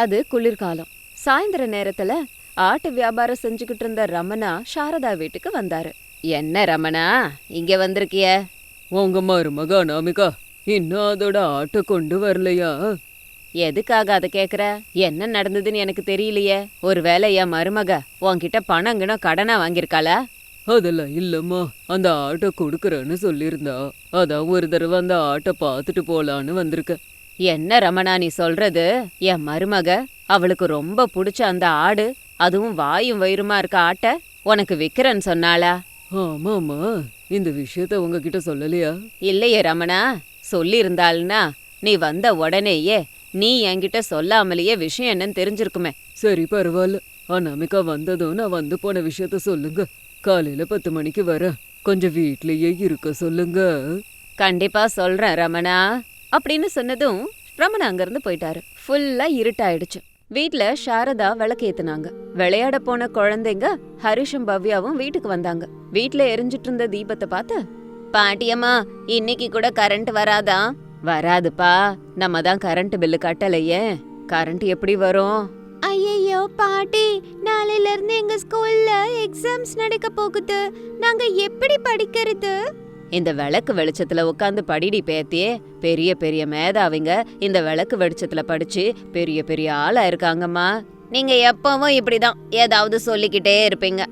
அது குளிர்காலம். சாயந்தர நேரத்துல ஆட்டு வியாபாரம் செஞ்சுக்கிட்டு இருந்த ரமணா சாரதா வீட்டுக்கு வந்தாரு. என்ன ரமணா இங்க வந்திருக்கிய? உங்க மருமக அனாமிகா இன்னும் அதோட ஆட்டை கொண்டு வரலையா? எதுக்காக அதை கேக்குற? என்ன நடந்ததுன்னு எனக்கு தெரியலையே. ஒருவேளை என் மருமக உன்கிட்ட பணங்கின கடனா வாங்கியிருக்காளா? அதெல்லாம் இல்லம்மா. அந்த ஆட்டை கொடுக்கறேன்னு சொல்லியிருந்தா. அதான் ஒரு தடவை அந்த ஆட்டை பார்த்துட்டு போலான்னு வந்திருக்க என்ன ரமணா நீ சொல்றது? என் மருமக அவளுக்கு ரொம்ப பிடிச்ச அந்த ஆடு அதுவும் வாயும் வயிறுமா இருக்க ஆட்டை உனக்கு விக்கிறேன்னு சொன்னாளா? ஆமாம்மா. இந்த விஷயத்த உங்ககிட்ட சொல்லலையா? இல்லையே ரமணா சொல்லியிருந்தாள்னா நீ வந்த உடனேயே நீ என்கிட்ட சொல்லாமலேயே விஷயம் என்னன்னு தெரிஞ்சிருக்குமே. சரி பரவாயில்ல. அனாமிகா வந்ததும் நான் வந்து போன விஷயத்த சொல்லுங்க. காலையில பத்து மணிக்கு வரேன் கொஞ்சம் வீட்லயே இருக்க சொல்லுங்க. கண்டிப்பா சொல்றேன் ரமணா. அப்படின்னு சொன்னதும் ரமண அங்கிருந்து போயிட்டாரு. ஃபுல்லா இருட்டாயிடுச்சு. வீட்ல சாரதா விளக்கேத்துனாங்க. விளையாட போன குழந்தைங்க ஹரிஷும் பவ்யாவும் வீட்டுக்கு வந்தாங்க. வீட்ல எரிஞ்சிட்டு இருந்த தீபத்தை பார்த்து பாட்டியம்மா இன்னைக்கு கூட கரண்ட் வராதா? வராதுப்பா. நம்ம தான் கரண்ட் பில்லு கட்டலையே. கரண்ட் எப்படி வரும்? ஐயோ பாட்டி. நாளையில இருந்து எங்க ஸ்கூல்ல எக்ஸாம்ஸ் நடக்க போகுது. நாங்க எப்படி படிக்கிறது? இந்த விளக்கு வெளிச்சத்துல உட்காந்து படிடி பேத்தியே. பெரிய பெரிய மேதாவிங்க இந்த விளக்கு வெளிச்சத்துல படிச்சு பெரிய பெரிய ஆளா இருக்காங்கம்மா. நீங்க எப்பவும் இப்படிதான் ஏதாவது சொல்லிக்கிட்டே இருப்பீங்க.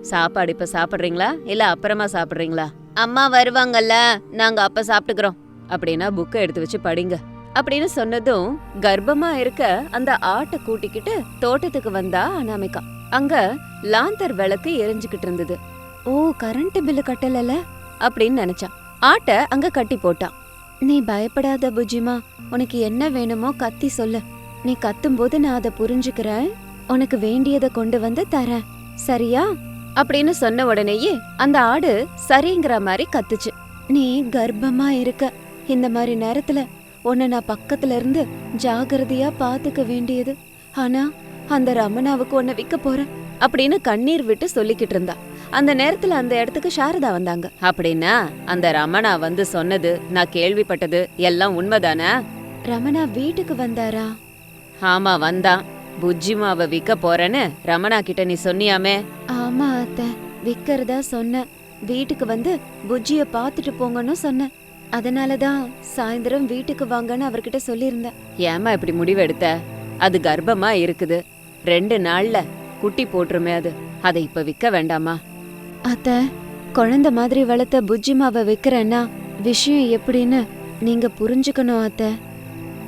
சாப்பாடு இப்ப சாப்பிடுறீங்களா? இல்ல அப்புறமா சாப்பிடுறீங்களா? அம்மா வருவாங்கல்ல நாங்க அப்ப சாப்பிட்டுக்கிறோம். அப்படின்னா புக்கை எடுத்து வச்சு படிங்க. அப்படின்னு சொன்னதும் கர்ப்பமா இருக்க அந்த ஆட்டை கூட்டிக்கிட்டு தோட்டத்துக்கு வந்தா அனாமிகா. அங்க லாந்தர் விளக்கு எரிஞ்சுக்கிட்டு இருந்தது. ஓ கரண்ட் பில்லு கட்டலல அப்படின்னு நினைச்சான். ஆட்டை அங்க கட்டி போட்டான். நீ பயப்படாத புஜிமா உனக்கு என்ன வேணுமோ கத்தி சொல்லு. நீ கத்தும்போது நான் அதை புரிஞ்சுக்கிறேன். உனக்கு வேண்டியதை கொண்டு வந்து தரேன். சரியா? அப்படின்னு சொன்ன உடனேயே அந்த ஆடு சரிங்கிற மாதிரி கத்துச்சு. நீ கர்ப்பமா இருக்க. இந்த மாதிரி நேரத்துல உன்னை நான் பக்கத்துல இருந்து ஜாகிரதையா பாத்துக்க வேண்டியது. ஆனா அந்த ரமணாவுக்கு உன்னை விக்க போறேன். அப்படின்னு கண்ணீர் விட்டு சொல்லிக்கிட்டு இருந்தா அந்த நேரத்துல அந்த இடத்துக்கு சாரதா வந்தாங்க. அப்படின்னா அந்த ரமணா வந்து சொன்னது நான் கேள்விப்பட்டது எல்லாம் உண்மைதானே? ரமணா வீட்டுக்கு வந்தாரா? ஆமா வந்தான் புஜ்ஜிமாவை விக்க போறேன்னு ரமணா கிட்ட நீ சொன்னியாமே? ஆமா அத்த. விக்கிறதா சொன்ன. வீட்டுக்கு வந்து புஜ்ஜிய பாத்துட்டு போங்கன்னு சொன்னேன் அதனாலதான் சாயந்தரம் வீட்டுக்கு வாங்கன்னு அவர்கிட்ட சொல்லியிருந்தேன். ஏமா இப்படி முடிவெடுத்த? அது கர்ப்பமா இருக்குது. ரெண்டு நாள்ல குட்டி போட்டுருமே அது. அதை இப்ப விக்க வேண்டாமா? அத்த குழந்தை மாதிரி வளர்த்த புஜ்ஜிமாவை விக்கிறேன்னா விஷயம் எப்படின்னு நீங்க புரிஞ்சுக்கணும் அத்த.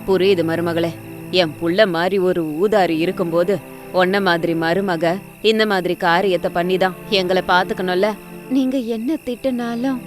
புரியுது மருமகளே. என் புள்ள மாதிரி ஒரு ஊதாரி இருக்கும்போது உன்ன மாதிரி மருமக இந்த மாதிரி காரியத்தை பண்ணிதான் எங்களை பாத்துக்கணும்ல. நீங்க என்ன திட்டுனாலும்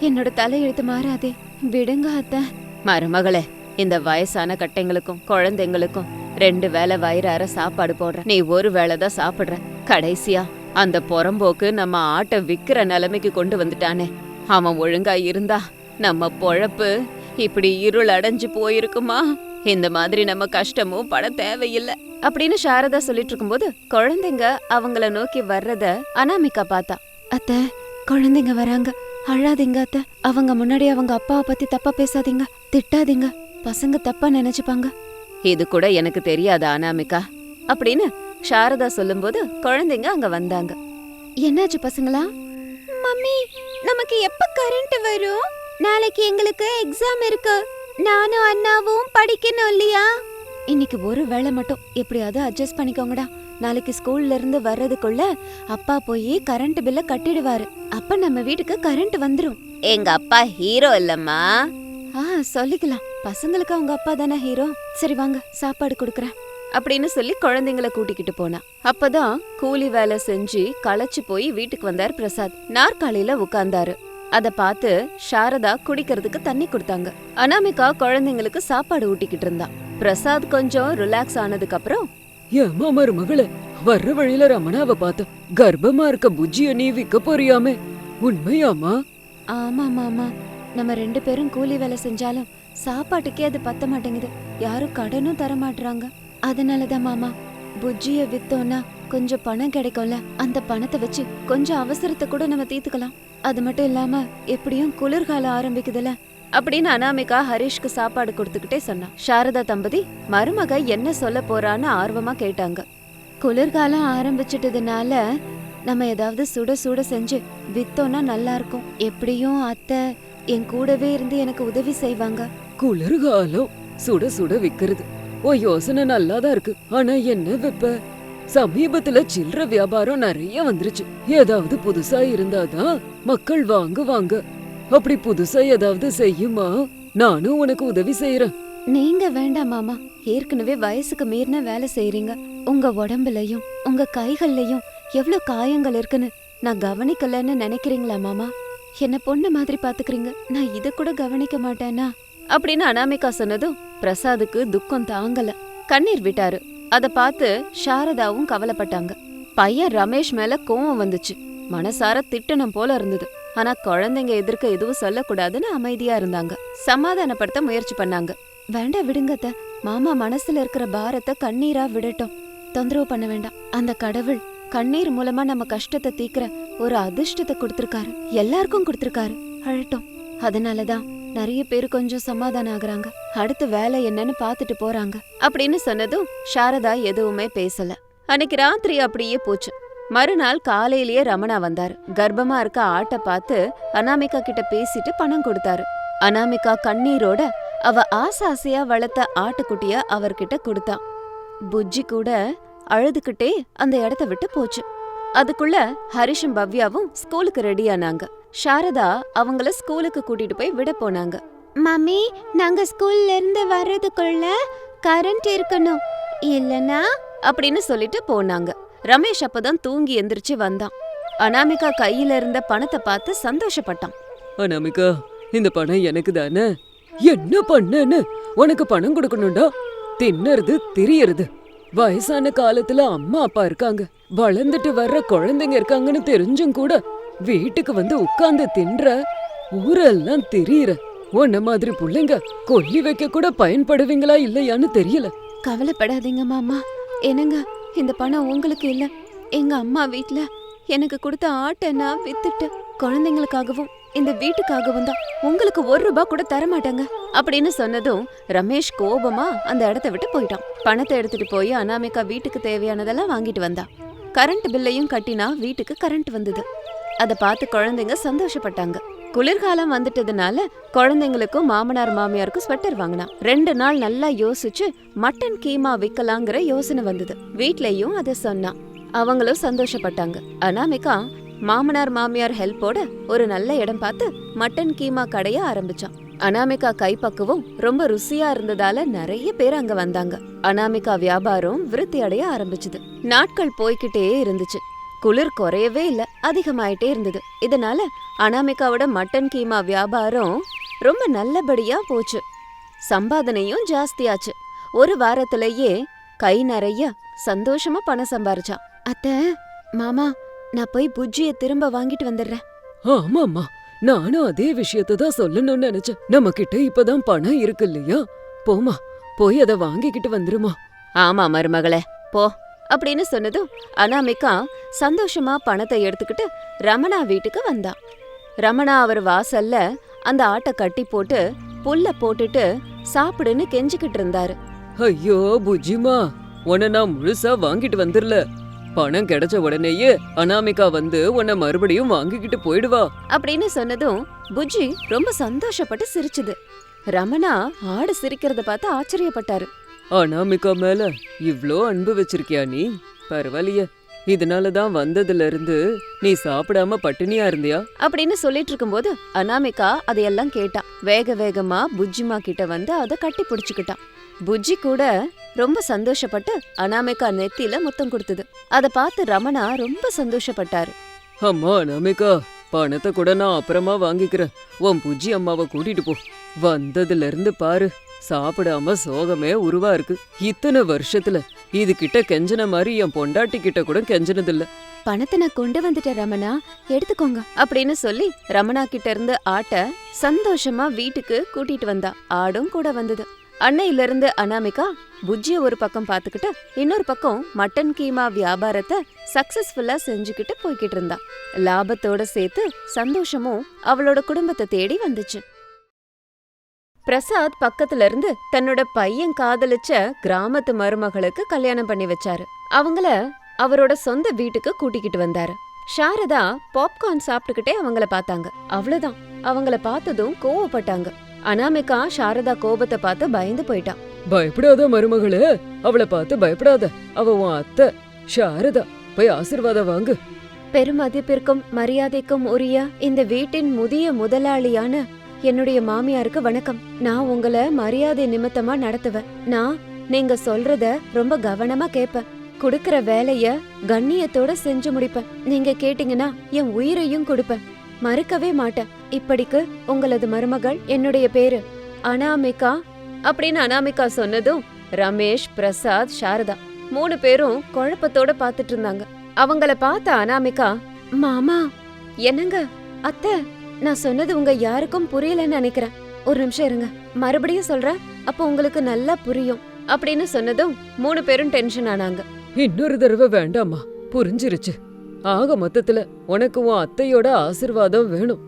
என்னோட தலையெழுத்து மாறாதே. விடுங்க அத்த. மருமகளே இந்த வயசான கட்டைங்களுக்கும் குழந்தைங்களுக்கும் ரெண்டு வேளை வயிறார சாப்பாடு போடுற நீ ஒரு வேளை தான் சாப்பிடுற. கடைசியா அந்த புறம்போக்கு நம்ம ஆட்டை விக்கிற நிலைமைக்கு கொண்டு வந்துட்டானே. அவன் ஒழுங்கா இருந்தா நம்ம பொழப்பு இப்படி இருள் அடைஞ்சு போயிருக்குமா? இந்த மாதிரி நம்ம கஷ்டமும் பட தேவையில்லை. அப்படின்னு சாரதா சொல்லிட்டு இருக்கும்போது குழந்தைங்க அவங்கள நோக்கி வர்றத அனாமிகா பார்த்தா. அத்த குழந்தைங்க வராங்க. அழாதீங்க அத்த. அவங்க முன்னாடி அவங்க அப்பாவை பத்தி தப்பா பேசாதீங்க. திட்டாதீங்க. பசங்க தப்பா நினைச்சுப்பாங்க. இது கூட எனக்கு தெரியாத அனாமிகா? அப்படின்னு சாரதா சொல்லும்போது குழந்தைங்க அங்க வந்தாங்க. என்னாச்சு பசங்களா? மம்மி நமக்கு எப்ப கரண்ட் வரும்? நாளைக்கு எங்களுக்கு எக்ஸாம் இருக்கு. நானும் அண்ணாவும் படிக்கணும் இல்லையா? இன்னைக்கு ஒரு வேளை மட்டும். எப்படியாவது அட்ஜஸ்ட் பண்ணிக்கோங்கடா. நாளைக்கு ஸ்கூல்ல இருந்து வர்றதுக்குள்ள அப்பா போய் கரண்ட் பில்ல கட்டிடுவாரு. அப்ப நம்ம வீட்டுக்கு கரண்ட் வந்துரும். எங்க அப்பா ஹீரோ இல்லம்மா. ஆ சொல்லிக்கலாம். பசங்களுக்கு அவங்க அப்பா தானே ஹீரோ சரி வாங்க சாப்பாடு கொடுக்கறேன். அப்படின்னு சொல்லி குழந்தைங்கள கூட்டிக்கிட்டு போனா. அப்பதான் கூலி வேலை செஞ்சு களைச்சு போய் வீட்டுக்கு வந்தார் பிரசாத். நாற்காலியில உட்கார்ந்தாரு அத பார்த்து சாரதா குடிக்கிறதுக்கு தண்ணி கொடுத்தாங்க. அனாமிகா குழந்தைங்களுக்கு சாப்பாடு ஊட்டிக்கிட்டு இருந்தா. பிரசாத் கொஞ்சம் ரிலாக்ஸ் ஆனதுக்கு அப்புறம் ஏமா மருமகளே வர்ற வழியில ரமணாவை பார்த்த கர்ப்பமா இருக்க புஜ்ஜிய நீ விக்க போறியாமே? உண்மையாமா ஆமா மாமா. நம்ம ரெண்டு பேரும் கூலி வேலை செஞ்சாலும் சாப்பாட்டுக்கே அது பத்த மாட்டேங்குது. யாரும் கடனும் தர மாட்றாங்க. அதனாலதான் மாமா புஜ்ஜிய வித்தோம்னா கொஞ்சம் பணம் கிடைக்கும்ல அந்த பணத்தை வச்சு கொஞ்சம் அவசரத்தை கூட நம்ம தீர்த்துக்கலாம். அது மட்டும் இல்லாம எப்படியும் குளிர்காலம் ஆரம்பிக்குதுல. அப்படின்னு அனாமிகா ஹரீஷ்க்கு சாப்பாடு கொடுத்துக்கிட்டே சொன்னா. சாரதா தம்பதி மருமக என்ன சொல்ல போறான்னு ஆர்வமா கேட்டாங்க. குளிர்காலம் ஆரம்பிச்சிட்டதுனால நம்ம ஏதாவது சுட சுட செஞ்சு வித்தோம்னா நல்லா இருக்கும். எப்படியும் அத்தை என் கூடவே இருந்து எனக்கு உதவி செய்வாங்க. குளிர்காலம் சுட சுட விக்கிறது. ஓ யோசனை நல்லாதான் இருக்கு. ஆனா என்ன வெப்ப? சமீபத்துல சில்லற வியாபாரம் நிறைய வந்துருச்சு. ஏதாவது புதுசா இருந்தாதான் மக்கள் வாங்குவாங்க. அப்படி புதுசா ஏதாவது செய்யுமா? நானும் உனக்கு உதவி செய்யறேன் நீங்க வேண்டாம் மாமா. ஏற்கனவே வயசுக்கு மீறின வேலை செய்யறீங்க உங்க உடம்புலயும் உங்க கைகள்லயும் எவ்ளோ காயங்கள் இருக்குன்னு நான் கவனிக்கலன்னு நினைக்கிறீங்களா மாமா? என்ன பொண்ணு மாதிரி பாத்துக்கிறீங்க. நான் இத கூட கவனிக்க மாட்டேனா? அப்படின்னு அனாமிகா சொன்னதும் பிரசாதுக்கு துக்கம் தாங்கல. கண்ணீர் விட்டாரு. அத பார்த்து சாரதாவும் கவலைப்பட்டாங்க. பையன் ரமேஷ் மேல கோவம் வந்துச்சு. மனசார திட்டணம் போல இருந்தது. ஆனா குழந்தைங்க எதிர்க்க எதுவும் சொல்லக்கூடாதுன்னு அமைதியா இருந்தாங்க. சமாதானப்படுத்த முயற்சி பண்ணாங்க. வேண்டாம் விடுங்கத்த மாமா மனசுல இருக்கிற பாரத்தை கண்ணீரா விடட்டும். தொந்தரவு பண்ண வேண்டாம். அந்த கடவுள் கண்ணீர் மூலமா நம்ம கஷ்டத்தை தீக்கிற ஒரு அதிர்ஷ்டத்தை கொடுத்திருக்காரு. எல்லாருக்கும் கொடுத்திருக்காரு. அழட்டும். அதனாலதான் நிறைய பேர் கொஞ்சம் சமாதானம் ஆகுறாங்க. அடுத்த வேலை என்னன்னு பாத்துட்டு போறாங்க. அப்படின்னு சொன்னதும் சாரதா எதுவுமே பேசல. அன்னைக்கு ராத்திரி அப்படியே போச்சு. மறுநாள் காலையிலேயே ரமணா வந்தாரு. கர்ப்பமா இருக்க ஆட்டை பார்த்து அனாமிகா கிட்ட பேசிட்டு பணம் கொடுத்தாரு. அனாமிகா கண்ணீரோட அவ ஆசை ஆசையா வளர்த்த ஆட்டுக்குட்டிய அவர்கிட்ட கொடுத்தான் புஜ்ஜி கூட அழுதுகிட்டே அந்த இடத்த விட்டு போச்சு. அதுக்குள்ள ஹரிஷும் பவ்யாவும் ஸ்கூலுக்கு ரெடி ஆனாங்க. சாரதா அவங்கள ஸ்கூலுக்கு கூட்டிட்டு போய் விட போனாங்க. மம்மி நாங்க ஸ்கூல்ல இருந்து வர்றதுக்குள்ள கரண்ட் இருக்கணும். இல்லனா? அப்படின்னு சொல்லிட்டு போனாங்க. ரமேஷ் அப்பதான் தூங்கி எந்திரிச்சு வந்தான். அனாமிகா கையில இருந்த பணத்தை பார்த்து சந்தோஷப்பட்டான். அனாமிகா இந்த பணம் எனக்கு தானே? என்ன பண்ணேன்னு? உனக்கு பணம் கொடுக்கணும்டா. தின்னறது திரியறது. வயசான காலத்துல அம்மா அப்பா இருக்காங்க. வளர்ந்துட்டு வர்ற குழந்தைங்க இருக்காங்கன்னு தெரிஞ்சும் கூட வீட்டுக்கு வந்து உட்கார்ந்து தின்ற ஊரெல்லாம் தெரியற. உன்ன மாதிரி பிள்ளைங்க கொல்லி வைக்க கூட பயன்படுவீங்களா இல்லையான்னு தெரியல. கவலைப்படாதீங்க மாமா. என்னங்க இந்த பணம் உங்களுக்கு இல்ல. எங்க அம்மா வீட்ல எனக்கு கொடுத்த ஆட்டை நான் வித்துட்டு குழந்தைங்களுக்காகவும் இந்த வீட்டுக்காகவும் தான் உங்களுக்கு ஒரு ரூபாய் கூட தர மாட்டாங்க அப்படின்னு சொன்னதும் ரமேஷ் கோபமா அந்த இடத்த விட்டு போயிட்டான். பணத்தை எடுத்துட்டு போய் அனாமிகா வீட்டுக்கு தேவையானதெல்லாம் வாங்கிட்டு வந்தா. கரண்ட் பில்லையும் கட்டினா வீட்டுக்கு கரண்ட் வந்தது. அதை பார்த்து குழந்தைங்க சந்தோஷப்பட்டாங்க. குளிர்காலம் வந்துட்டதுனால குழந்தைங்களுக்கும் மாமனார் மாமியாருக்கும் ஸ்வெட்டர் வாங்கினா ரெண்டு நாள் நல்லா யோசிச்சு மட்டன் கீமா விக்கலாங்கிற யோசனை வந்தது. வீட்லயும் அத சொன்னா அவங்களும் சந்தோஷப்பட்டாங்க. அனாமிகா மாமனார் மாமியார் ஹெல்ப்போட ஒரு நல்ல இடம் பார்த்து மட்டன் கீமா கடைய ஆரம்பிச்சான். அனாமிகா கைப்பக்குவம் ரொம்ப ருசியா இருந்ததால நிறைய பேர் அங்க வந்தாங்க. அனாமிகா வியாபாரம் விருத்தி அடைய ஆரம்பிச்சது. நாட்கள் போய்கிட்டே இருந்துச்சு. குளிர் குறையவே இல்ல. அதிகமாயிட்டே இருந்தது. இதனால அனாமிகாவோட மட்டன் கீமா வியாபாரம் ரொம்ப நல்லபடியா போச்சு. சம்பாதனையும் ஜாஸ்தியாச்சு. ஒரு வாரத்திலேயே கை நிறைய சந்தோஷமா பணம் சம்பாரிச்சான். அத்த மாமா நான் போய் புஜ்ஜிய திரும்ப வாங்கிட்டு வந்துடுறேன். ஆமாம்மா நானும் அதே விஷயத்தை தான் சொல்லணும்னு நினைச்சேன். நம்ம கிட்ட இப்பதான் பணம் இருக்கு இல்லையா? போமா போய் அதை வாங்கிக்கிட்டு வந்துருமா. ஆமா மருமகளே. போ. அப்படின்னு சொன்னதும் அனாமிகா சந்தோஷமா பணத்தை எடுத்துக்கிட்டு ரமணா வீட்டுக்கு வந்தா. ரமணா அவர் வாசல்ல அந்த ஆட்டை கட்டி போட்டு புல்ல போட்டுட்டு சாப்பிடுன்னு கெஞ்சிக்கிட்டு இருந்தாரு. ஐயோ புஜ்ஜிமா உன்னை நான் முழுசா வாங்கிட்டு வந்துடல பணம் கிடைச்ச உடனேயே அனாமிகா வந்து உன்னை மறுபடியும் வாங்கிக்கிட்டு போயிடுவா. அப்படின்னு சொன்னதும் புஜ்ஜி ரொம்ப சந்தோஷப்பட்டு சிரிச்சுது. ரமணா ஆடு சிரிக்கிறத பார்த்து ஆச்சரியப்பட்டாரு. அனாமிகா மேல இவ்ளோ அன்பு வச்சிருக்கியா நீ? பரவாயில்லையே. இதனால தான் வந்ததுல இருந்து நீ சாப்பிடாம பட்டினியா இருந்தியா? அப்படின்னு சொல்லிட்டு இருக்கும்போது அனாமிகா அதையெல்லாம் கேட்டா வேக வேகமா புஜ்ஜிமா கிட்ட வந்து அதை கட்டி பிடிச்சுக்கிட்டான். புஜ்ஜி கூட ரொம்ப சந்தோஷப்பட்டு அனாமிகா நெத்தியில முத்தம் கொடுத்தது. அதை பார்த்து ரமணா ரொம்ப சந்தோஷப்பட்டாரு. அம்மா அனாமிகா பணத்தை கூட நான் அப்புறமா வாங்கிக்கிறேன். உன் புஜ்ஜி அம்மாவை கூட்டிட்டு போ. வந்ததுல இருந்து பாரு. சாப்பிடாம சோகமே உருவா இருக்கு. இத்தனை வருஷத்துல இது கிட்ட கெஞ்சன மாதிரி என் பொண்டாட்டி கிட்ட கூட கெஞ்சனதில்ல. பணத்தை நான் கொண்டு வந்துட்டேன் ரமணா. எடுத்துக்கோங்க. அப்படின்னு சொல்லி ரமணா கிட்ட இருந்து ஆட்டை சந்தோஷமா வீட்டுக்கு கூட்டிட்டு வந்தா. ஆடும் கூட வந்தது. அன்னையில இருந்து அனாமிகா புஜ்ஜிய ஒரு பக்கம் பாத்துக்கிட்டு இன்னொரு பக்கம் மட்டன் கீமா வியாபாரத்தை சக்சஸ்ஃபுல்லா செஞ்சுக்கிட்டு போய்கிட்டு இருந்தா. லாபத்தோட சேர்த்து சந்தோஷமும் அவளோட குடும்பத்தை தேடி வந்துச்சு. பிரசாத் பக்கத்துல இருந்து தன்னோட பையன் காதலிச்ச கிராமத்து மருமகளுக்கு கல்யாணம் பண்ணி வச்சாரு. அவங்கள அவரோட சொந்த வீட்டுக்கு கூட்டிக்கிட்டு வந்தாரு. சாரதா பாப்கார்ன் சாப்பிட்டுக்கிட்டே அவங்கள பார்த்தாங்க. அவ்வளவுதான். அவங்கள பார்த்ததும் கோவப்பட்டாங்க. அனாமிகா சாரதா கோபத்தை பார்த்து பயந்து போயிட்டான். பயப்படாத மருமகளே அவளை பார்த்து பயப்படாத. அவ உன் அத்தை. சாரதா போய் ஆசீர்வாதம் வாங்கு. பெருமதிப்பிற்கும் மரியாதைக்கும் உரிய இந்த வீட்டின் முதிய முதலாளியான என்னுடைய மாமியாருக்கு வணக்கம். நான் உங்கள மரியாதை நிமித்தமா நடத்துவேன். நான் நீங்க சொல்றத ரொம்ப கவனமா கேப்பேன் குடுக்கற வேலைய கண்ணியத்தோட செஞ்சு முடிப்பேன். நீங்க கேட்டீங்கன்னா என் உயிரையும் கொடுப்பேன். மறுக்கவே மாட்டேன். இப்படிக்கு உங்களது மருமகள் என்னுடைய பேரு அனாமிகா அப்படின்னு அனாமிகா சொன்னதும் ரமேஷ் பிரசாத் சாரதா மூணு பேரும் குழப்பத்தோட பாத்துட்டு இருந்தாங்க. அவங்கள பார்த்த அனாமிகா மாமா என்னங்க அத்தை நான் சொன்னது உங்க யாருக்கும் புரியலன்னு நினைக்கிறேன். ஒரு நிமிஷம் இருங்க. மறுபடியும் சொல்றேன். அப்போ உங்களுக்கு நல்லா புரியும். அப்படின்னு சொன்னதும் மூணு பேரும் டென்ஷன் ஆனாங்க. இன்னொரு தடவை வேண்டாம்மா. புரிஞ்சிருச்சு. ஆக மொத்தத்துல உனக்கு உன் அத்தையோட ஆசீர்வாதம் வேணும்.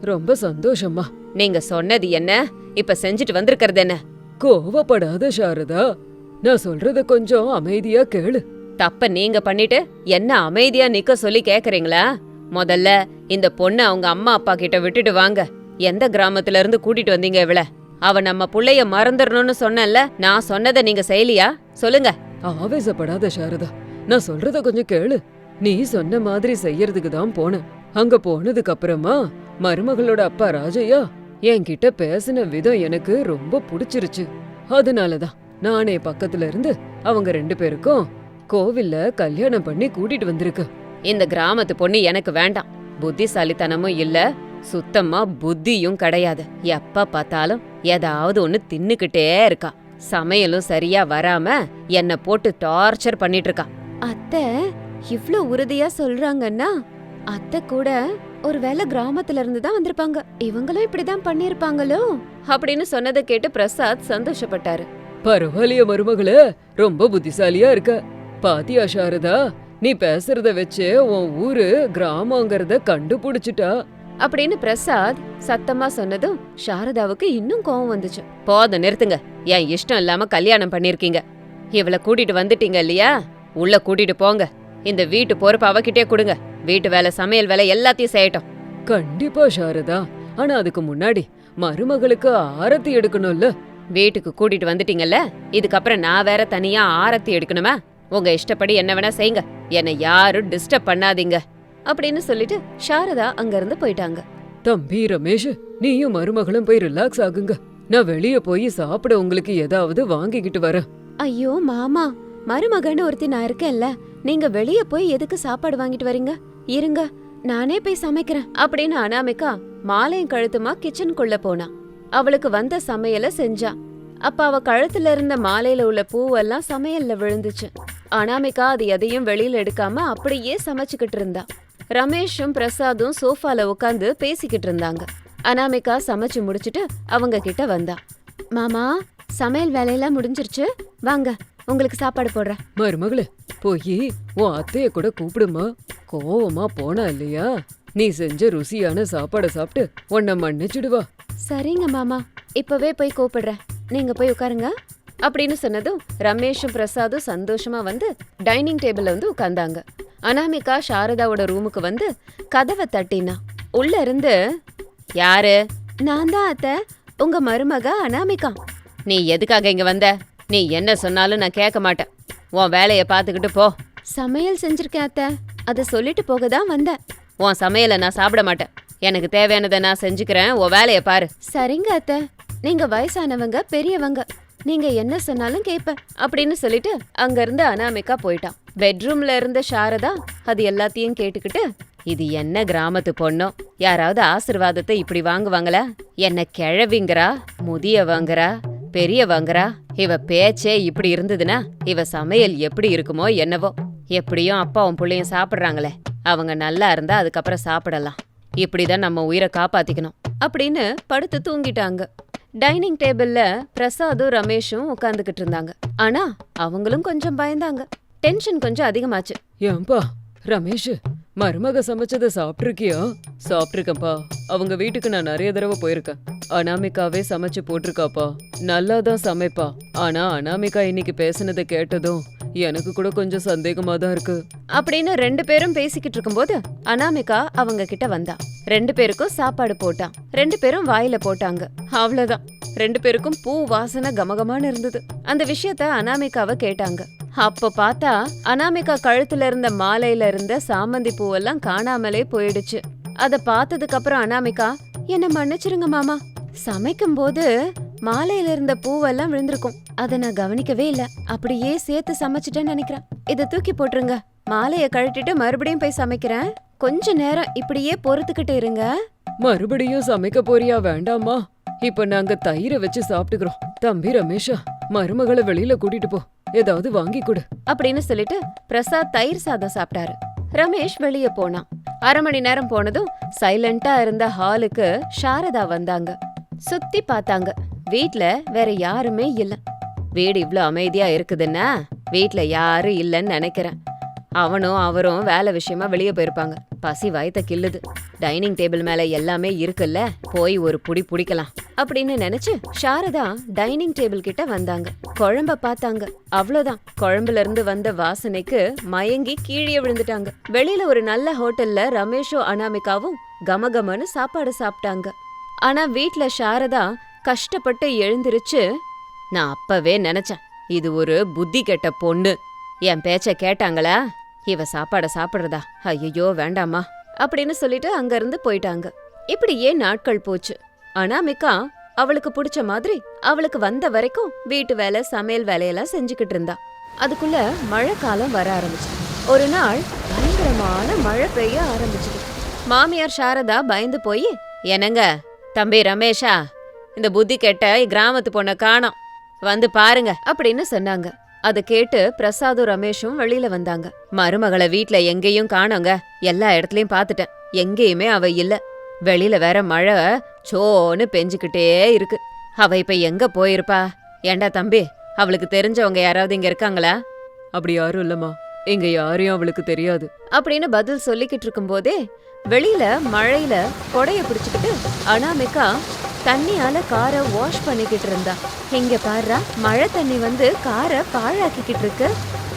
ரொம்ப சந்தோஷம்மா. நீங்க சொன்னது என்ன? இப்ப செஞ்சுட்டு வந்திருக்கிறது என்ன? கோவப்படாத சாரதா. நான் சொல்றத கொஞ்சம் அமைதியா கேளு. தப்ப நீங்க பண்ணிட்டு என்ன அமைதியா நிக்க சொல்லி கேக்குறீங்களா? முதல்ல இந்த பொண்ணை அவங்க அம்மா அப்பா கிட்ட விட்டுட்டு வாங்க. எந்த கிராமத்துல இருந்து கூட்டிட்டு வந்தீங்க இவள? அவ நம்ம புள்ளைய மறந்துடணும்னு சொன்னேன்ல நான் சொன்னதை நீங்க செய்யலையா? சொல்லுங்க. ஆவேசப்படாத சாரதா நான் சொல்றத கொஞ்சம் கேளு. நீ சொன்ன மாதிரி செய்யறதுக்கு தான் போனேன். அங்க போனதுக்கு அப்புறமா மருமகளோட அப்பா ராஜையா என்கிட்ட பேசின விதம் எனக்கு ரொம்ப பிடிச்சிருச்சு. அதனாலதான் நானே பக்கத்துல இருந்து அவங்க ரெண்டு பேருக்கும் கோவில்ல கல்யாணம் பண்ணி கூட்டிட்டு வந்திருக்கேன். இந்த கிராமத்து பொண்ணு எனக்கு வேண்டாம். புத்திசாலித்தனமும் இல்ல சுத்தமா புத்தியும் கிடையாது. எப்ப பார்த்தாலும் ஏதாவது ஒண்ணு தின்னுக்கிட்டே இருக்கா. சமையலும் சரியா வராம என்ன போட்டு டார்ச்சர் பண்ணிட்டு இருக்கா அத்தை இவ்ளோ உறுதியா சொல்றாங்கன்னா அத்தை கூட ஒருவேளை கிராமத்துல இருந்து தான் வந்திருப்பாங்க. இவங்களும் இப்படிதான் பண்ணிருப்பாங்களோ? அப்படின்னு சொன்னதை கேட்டு பிரசாத் சந்தோஷப்பட்டாரு. பரவாயில்லைய மருமகளே ரொம்ப புத்திசாலியா இருக்க. பாத்தியா சாரதா? நீ பேசுறத வச்சே உன் ஊரு கிராமங்கிறத கண்டுபிடிச்சிட்டா. அப்படின்னு பிரசாத் சத்தமா சொன்னதும் சாரதாவுக்கு இன்னும் கோவம் வந்துச்சு. போதும் நிறுத்துங்க. என் இஷ்டம் இல்லாம கல்யாணம் பண்ணிருக்கீங்க இவள கூட்டிட்டு வந்துட்டீங்க இல்லையா? உள்ள கூட்டிட்டு போங்க. இந்த வீட்டு பொறுப்பு அவகிட்டே கொடுங்க. வீட்டு வேலை சமையல் வேலை எல்லாத்தையும் செய்யட்டும். கண்டிப்பா சாரதா. ஆனா அதுக்கு முன்னாடி மருமகளுக்கு ஆரத்தி எடுக்கணும்ல. வீட்டுக்கு கூட்டிட்டு வந்துட்டீங்கல்ல? இதுக்கப்புறம் நான் வேற தனியா ஆரத்தி எடுக்கணுமா? உங்க இஷ்டப்படி என்ன வேணா செய்யுங்க. என்னை யாரும் டிஸ்டர்ப் பண்ணாதீங்க. அப்படின்னு சொல்லிட்டு சாரதா அங்கிருந்து போயிட்டாங்க. தம்பி ரமேஷ் நீயும் மருமகளும் போய் ரிலாக்ஸ் ஆகுங்க. நான் வெளிய போய் சாப்பிட உங்களுக்கு ஏதாவது வாங்கிக்கிட்டு வரேன். ஐயோ மாமா. மருமகன்னு ஒருத்தி நான் இருக்கேன்ல. நீங்க வெளிய போய் எதுக்கு சாப்பாடு வாங்கிட்டு வரீங்க? இருங்க நானே போய் சமைக்கிறேன். அப்படின்னு அனாமிகா மாலையும் கழுத்துமா கிச்சனுக்குள்ள போனா. அவளுக்கு வந்த சமையல செஞ்சா. அப்ப அவ கழுத்துல இருந்த மாலையில உள்ள பூவெல்லாம் சமையல்ல விழுந்துச்சு. அனாமிகா அது எதையும் வெளியில எடுக்காம அப்படியே சமைச்சுக்கிட்டு இருந்தா. ரமேஷும் பிரசாதும் சோஃபால உட்காந்து பேசிக்கிட்டு இருந்தாங்க. அனாமிகா சமைச்சு முடிச்சிட்டு அவங்க கிட்ட வந்தா. மாமா சமையல் வேலையெல்லாம் முடிஞ்சிருச்சு. வாங்க உங்களுக்கு சாப்பாடு போடுறேன். மருமகளே போய் உன் அத்தைய கூட கூப்பிடுமா? கோவமா போனா இல்லையா? நீ செஞ்ச ருசியான சாப்பாடை சாப்பிட்டு உன்னை மன்னிச்சிடுவா சரிங்க மாமா. இப்பவே போய் கூப்பிடுறேன். நீங்க போய் உட்காருங்க. அப்படின்னு சொன்னதும் ரமேஷும் பிரசாதும் சந்தோஷமா வந்து டைனிங் டேபிள்ல வந்து உட்கார்ந்தாங்க. அனாமிகா சாரதாவோட ரூமுக்கு வந்து கதவை தட்டினா. உள்ள இருந்து யாரு? நான் தான் அத்தை. உங்க மருமக அனாமிகா. நீ எதுக்காக இங்க வந்த? நீ என்ன சொன்னாலும் நான் கேட்க மாட்டேன். உன் வேலைய பார்த்துக்கிட்டு போ. சமையல் செஞ்சிருக்கேன் அத்தை. அதை சொல்லிட்டு போக தான் வந்தேன். உன் சமையலை நான் சாப்பிட மாட்டேன். எனக்கு தேவையானதை நான் செஞ்சுக்கிறேன். உன் வேலைய பாரு. சரிங்க அத்தை. நீங்க வயசானவங்க பெரியவங்க நீங்க என்ன சொன்னாலும் கேட்பேன் அப்படின்னு சொல்லிட்டு அங்க இருந்து அனாமிகா போயிட்டான் பெட்ரூம்ல இருந்த சாரதா அது எல்லாத்தையும் கேட்டுக்கிட்டு இது என்ன கிராமத்து பொண்ணோ? யாராவது ஆசிர்வாதத்தை இப்படி வாங்குவாங்களா? என்ன கிழவிங்கிறா முதியவங்கிறா பெரியவங்கிறா இவ பேச்சே இப்படி இருந்ததுன்னா இவ சமையல் எப்படி இருக்குமோ என்னவோ? எப்படியும் அப்பாவும் பிள்ளையும் சாப்பிடுறாங்களே. அவங்க நல்லா இருந்தா அதுக்கப்புறம் சாப்பிடலாம். இப்படிதான் நம்ம உயிரை காப்பாத்திக்கணும். அப்படின்னு படுத்து தூங்கிட்டாங்க. டைனிங் டேபிள்ல பிரசாதும் ரமேஷும் உட்காந்துக்கிட்டு இருந்தாங்க. ஆனா அவங்களும் கொஞ்சம் பயந்தாங்க. டென்ஷன் கொஞ்சம் அதிகமாச்சு. ஏன்பா ரமேஷ் மருமக சமைச்சதை சாப்பிட்டிருக்கியா? சாப்பிட்ருக்கப்பா அவங்க வீட்டுக்கு நான் நிறைய தடவை போயிருக்கேன். அனாமிகாவே சமைச்சு போட்டிருக்காப்பா. நல்லா தான் சமைப்பா. ஆனா அனாமிகா இன்னைக்கு பேசுனதை கேட்டதும் எனக்கு கூட கொஞ்சம் சந்தேகமா தான் இருக்கு. அப்படின்னு ரெண்டு பேரும் பேசிக்கிட்டு இருக்கும்போது அனாமிகா அவங்க கிட்ட வந்தா. ரெண்டு பேருக்கும் சாப்பாடு போட்டான். ரெண்டு பேரும் வாயில போட்டாங்க. அவ்வளவுதான். ரெண்டு பேருக்கும் பூ வாசனை கமகமான்னு இருந்தது. அந்த விஷயத்த அனாமிகாவை கேட்டாங்க. அப்ப பார்த்தா அனாமிகா கழுத்துல இருந்த மாலையில இருந்த சாமந்தி பூவெல்லாம் காணாமலே போயிடுச்சு. அத பார்த்ததுக்கு அப்புறம் அனாமிகா என்ன மன்னிச்சிருங்க மாமா. சமைக்கும் போது மாலையில இருந்த பூவெல்லாம் விழுந்திருக்கும். அத நான் கவனிக்கவே இல்ல. அப்படியே சேர்த்து சமைச்சிட்டேன்னு நினைக்கிறேன். இத தூக்கி போட்டுருங்க. மாலைய கழட்டிட்டு மறுபடியும் போய் சமைக்கிறேன். கொஞ்ச நேரம் இப்படியே பொறுத்துக்கிட்டு இருங்க. மறுபடியும் சமைக்க போறியா? வேண்டாமா இப்ப நாங்க தயிரை வச்சு சாப்பிட்டுக்கிறோம். தம்பி ரமேஷா மருமகளை வெளியில கூட்டிட்டு போ. ஏதாவது வாங்கி கொடு. அப்படின்னு சொல்லிட்டு பிரசாத் தயிர் சாதம் சாப்பிட்டாரு. ரமேஷ் வெளிய போனான். அரை மணி நேரம் போனதும் சைலண்டா இருந்த ஹாலுக்கு சாரதா வந்தாங்க. சுத்தி பார்த்தாங்க. வீட்ல வேற யாருமே இல்ல. வீடு இவ்வளோ அமைதியா இருக்குதுன்னா வீட்டில் யாரும் இல்லைன்னு நினைக்கிறேன். அவனும் அவரும் வேலை விஷயமா வெளியே போயிருப்பாங்க. பசி வயத்த கில்லுது டைனிங் டேபிள் மேல எல்லாமே இருக்குல்ல போய் ஒரு புடி புடிக்கலாம் அப்படின்னு நினைச்சு சாரதா டைனிங் டேபிள் கிட்ட வந்தாங்க. குழம்ப பார்த்தாங்க. அவ்வளோதான் குழம்புல இருந்து வந்த வாசனைக்கு மயங்கி கீழே விழுந்துட்டாங்க. வெளியில ஒரு நல்ல ஹோட்டல்ல ரமேஷும் அனாமிகாவும் கமகமன்னு சாப்பாடு சாப்பிட்டாங்க. ஆனா வீட்ல சாரதா கஷ்டப்பட்டு எழுந்திருச்சு நான் அப்பவே நினைச்சேன் இது ஒரு புத்தி கெட்ட பொண்ணு. என் பேச்ச கேட்டாங்களா? இவ சாப்பாட சாப்பிடுறதா? ஐயோ வேண்டாமா அப்படின்னு சொல்லிட்டு அங்கிருந்து போயிட்டாங்க. இப்படியே நாட்கள் போச்சு. அனாமிகா அவளுக்கு பிடிச்ச மாதிரி அவளுக்கு வந்த வரைக்கும் வீட்டு வேலை சமையல் வேலையெல்லாம் செஞ்சுக்கிட்டு இருந்தா. அதுக்குள்ள மழை காலம் வர ஆரம்பிச்சு. ஒரு நாள் பயங்கரமான மழை பெய்ய ஆரம்பிச்சுது. மாமியார் சாரதா பயந்து போய் என்னங்க தம்பி ரமேஷா இந்த புத்தி கெட்ட கிராமத்து பொண்ணை காணோம். வந்து பாருங்க. அப்படின்னு சொன்னாங்க. அத கேட்டு பிரசாதும் ரமேஷும் வெளியில வந்தாங்க. மருமகளை வீட்ல எங்கேயும் காணோங்க. எல்லா இடத்துலயும் பாத்துட்டேன் எங்கேயுமே அவ இல்ல. வெளியில வேற மழை சோன்னு பெஞ்சுக்கிட்டே இருக்கு. அவ இப்ப எங்க போயிருப்பா? ஏண்டா தம்பி அவளுக்கு தெரிஞ்சவங்க யாராவது இங்க இருக்காங்களா? அப்படி யாரும் இல்லம்மா. இங்க யாரையும் அவளுக்கு தெரியாது. அப்படின்னு பதில் சொல்லிக்கிட்டு இருக்கும்போதே வெளியில மழையில கொடைய பிடிச்சுக்கிட்டு அனாமிகா தண்ணியால காரை வாஷ் பண்ணிக்கிட்டு இருந்தா. இங்க பாருறா மழை தண்ணி வந்து காரை பாழாக்கிக்கிட்டு இருக்கு.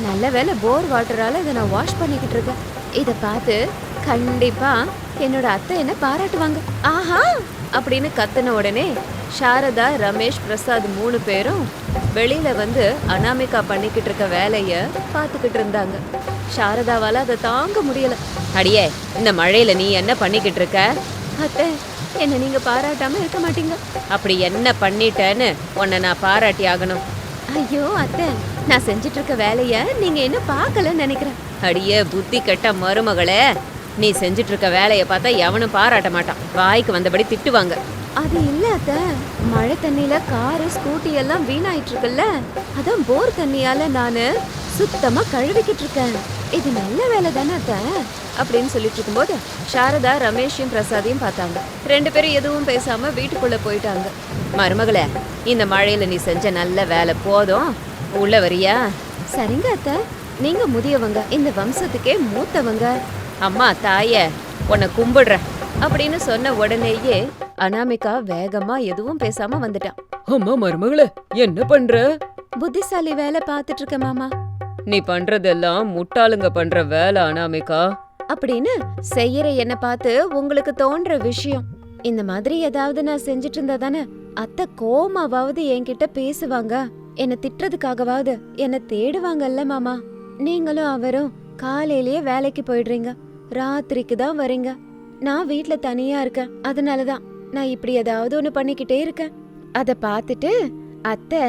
நல்ல வேளை போர் வாட்டரால இதை நான் வாஷ் பண்ணிக்கிட்டு இருக்கேன். இதை பார்த்து கண்டிப்பா என்னோட அத்தை என்ன பாராட்டுவாங்க. ஆஹா! அப்படின்னு கத்தின உடனே சாரதா ரமேஷ் பிரசாத் மூணு பேரும் வெளியில வந்து அனாமிகா பண்ணிக்கிட்டு இருக்க வேலைய பார்த்துக்கிட்டு இருந்தாங்க. சாரதாவால அதை தாங்க முடியல. அடியே இந்த மழையில நீ என்ன பண்ணிக்கிட்டு இருக்க? அத்தை என்ன நீங்க பாராட்டாம இருக்க மாட்டீங்க? அப்படி என்ன பண்ணிட்டேன்னு உன்னை நான் பாராட்டி ஆகணும். ஐயோ அத்தை நான் செஞ்சுட்டு இருக்க வேலைய நீங்க என்ன பார்க்கலன்னு நினைக்கிறேன். அடியே புத்தி கெட்ட மருமகளே. நீ செஞ்சுட்டு இருக்க வேலைய பார்த்தா எவனும் பாராட்ட மாட்டான். வாய்க்கு வந்தபடி திட்டுவாங்க. அது இல்ல அத்த. மழை தண்ணியில காரு ஸ்கூட்டி எல்லாம் வீணாயிட்டு இருக்குல்ல அதான் போர் தண்ணியால நானு சுத்தமா கழுவிக்கிட்டு இருக்கேன் இது நல்ல வேலை தானே அத்த? அப்படின்னு சொல்லிட்டு இருக்கும்போது சாரதா ரமேஷையும் பிரசாதையும் பார்த்தாங்க. ரெண்டு பேரும் எதுவும் பேசாம வீட்டுக்குள்ள போயிட்டாங்க. மருமகளே இந்த மழையில நீ செஞ்ச நல்ல வேலை போதும். உள்ள வரியா? சரிங்க அத்த. நீங்க முதியவங்க இந்த வம்சத்துக்கே மூத்தவங்க. அம்மா தாயே உன்னை கும்பிடுறேன். அப்படின்னு சொன்ன உடனேயே அனாமிகா வேகமா எதுவும் பேசாம வந்துட்டான். அம்மா மருமகளே என்ன பண்ற? புத்திசாலி வேலை பார்த்துட்டு இருக்க மாமா. நீ பண்றதெல்லாம் முட்டாளுங்க பண்ற வேலை அனாமிகா. அப்படின்னு செய்யற என்ன பார்த்து உங்களுக்கு தோன்ற விஷயம். இந்த மாதிரி ஏதாவது நான் செஞ்சுட்டு இருந்தா தானே அத்தை கோமாவாவது என்கிட்ட பேசுவாங்க. என்ன திட்டுறதுக்காகவாவது என்ன தேடுவாங்கல்ல மாமா. நீங்களும் அவரும் காலையிலேயே வேலைக்கு போயிடுறீங்க. ராத்திரிக்கு தான் வரீங்க. நான் வீட்ல தனியா இருக்கேன். அதனாலதான் நான் இப்படி ஏதாவது ஒண்ணு பண்ணிக்கிட்டே இருக்கேன். அத பார்த்துட்டு அத்தை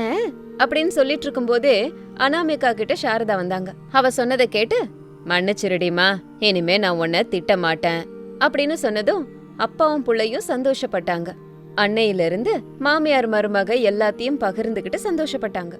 அப்படின்னு சொல்லிட்டு இருக்கும்போதே அனாமிகா கிட்ட சாரதா வந்தாங்க. அவ சொன்னதை கேட்டு மன்னிச்சிருடிமா இனிமே நான் உன்னை திட்ட மாட்டேன் அப்படின்னு சொன்னதும் அப்பாவும் பிள்ளையும் சந்தோஷப்பட்டாங்க. அன்னையிலிருந்து மாமியார் மருமக எல்லாத்தையும் பகிர்ந்துகிட்டு சந்தோஷப்பட்டாங்க.